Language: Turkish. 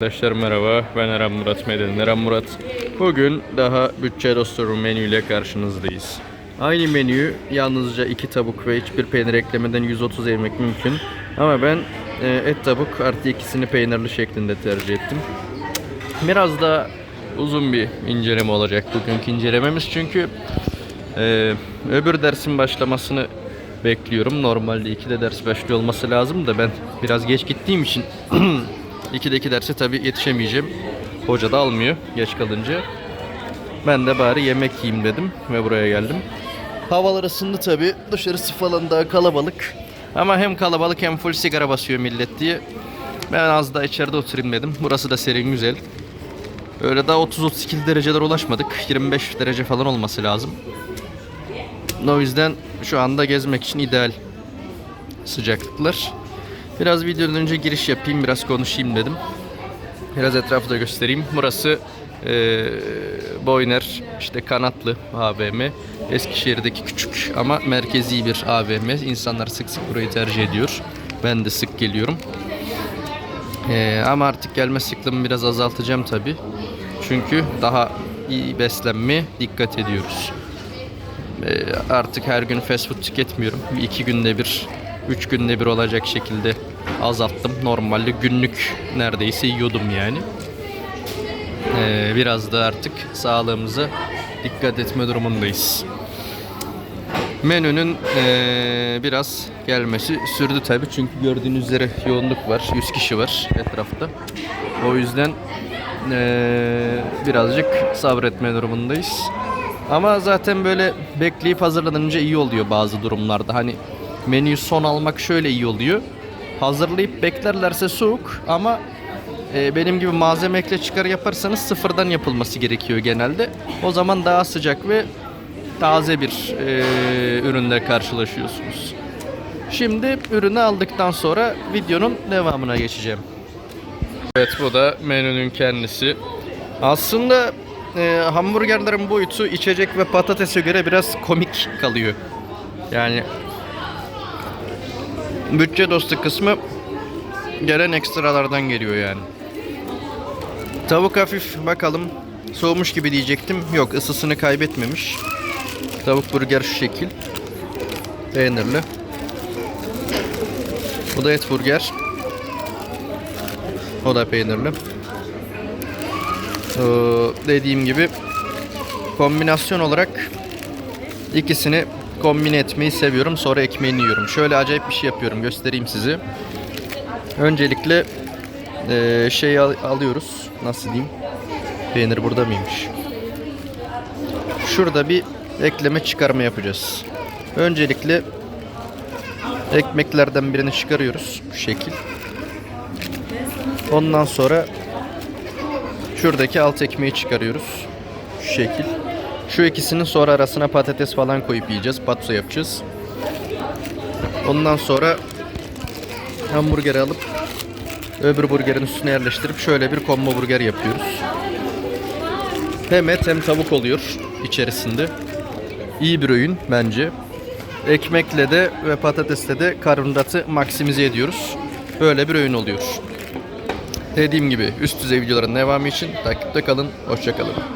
Arkadaşlar merhaba. Ben Eren Murat Meden Eren Murat. Bugün daha bütçe dostu menüyle karşınızdayız. Aynı menüyü yalnızca iki tavuk ve hiçbir peynir eklemeden 130 yemek mümkün. Ama ben e, et tavuk artı ikisini peynirli şeklinde tercih ettim. Biraz da uzun bir inceleme olacak bugünkü incelememiz. Çünkü e, öbür dersin başlamasını bekliyorum. Normalde 2'de ders başlıyor olması lazım da ben biraz geç gittiğim için 2'deki derse tabi yetişemeyeceğim. Hoca da almıyor geç kalınca. Ben de bari yemek yiyeyim dedim ve buraya geldim. Havalar ısındı tabi. Dışarısı falan daha kalabalık. Ama hem kalabalık hem full sigara basıyor millet diye. Ben az daha içeride oturayım dedim. Burası da serin güzel. Öyle daha 30-32 dereceler ulaşmadık. 25 derece falan olması lazım. O yüzden şu anda gezmek için ideal sıcaklıklar. Biraz videodan önce giriş yapayım, biraz konuşayım dedim. Biraz etrafı da göstereyim. Burası eee Boyner, işte Kanatlı AVM. Eskişehir'deki küçük ama merkezi bir AVM. İnsanlar sık sık burayı tercih ediyor. Ben de sık geliyorum. Eee, ama artık gelme sıklığımı biraz azaltacağım tabi. Çünkü daha iyi beslenmeye dikkat ediyoruz. Eee, artık her gün fast food tüketmiyorum. İki günde bir, üç günde bir olacak şekilde azalttım. Normalde günlük neredeyse yiyordum yani. Eee, biraz da artık sağlığımıza dikkat etme durumundayız. Menünün eee, biraz gelmesi sürdü tabi çünkü gördüğünüz üzere yoğunluk var. 100 kişi var etrafta. O yüzden eee, birazcık sabretme durumundayız. Ama zaten böyle bekleyip hazırlanınca iyi oluyor bazı durumlarda. Hani menüyü son almak şöyle iyi oluyor. Hazırlayıp beklerlerse soğuk ama e, benim gibi malzeme ekle çıkar yaparsanız sıfırdan yapılması gerekiyor genelde. O zaman daha sıcak ve taze bir e, ürünle karşılaşıyorsunuz. Şimdi ürünü aldıktan sonra videonun devamına geçeceğim. Evet bu da menünün kendisi. Aslında e, hamburgerlerin boyutu içecek ve patatese göre biraz komik kalıyor. Yani bütçe dostu kısmı gelen ekstralardan geliyor yani. Tavuk hafif bakalım soğumuş gibi diyecektim. Yok ısısını kaybetmemiş. Tavuk burger şu şekil. Peynirli. Bu da et burger. O da peynirli. Ee, dediğim gibi kombinasyon olarak ikisini kombine etmeyi seviyorum. Sonra ekmeğini yiyorum. Şöyle acayip bir şey yapıyorum. Göstereyim size. Öncelikle eee şey al- alıyoruz. Nasıl diyeyim? Peynir burada mıymış? Şurada bir ekleme çıkarma yapacağız. Öncelikle ekmeklerden birini çıkarıyoruz. Bu şekil. Ondan sonra Şuradaki alt ekmeği çıkarıyoruz. Şu şekil. Şu ikisinin sonra arasına patates falan koyup yiyeceğiz. Patso yapacağız. Ondan sonra hamburgeri alıp öbür burgerin üstüne yerleştirip şöyle bir combo burger yapıyoruz. Hem et hem tavuk oluyor içerisinde. İyi bir öğün bence. Ekmekle de ve patatesle de karbonhidratı maksimize ediyoruz. Böyle bir öğün oluyor. Dediğim gibi üst düzey videoların devamı için takipte kalın. Hoşçakalın.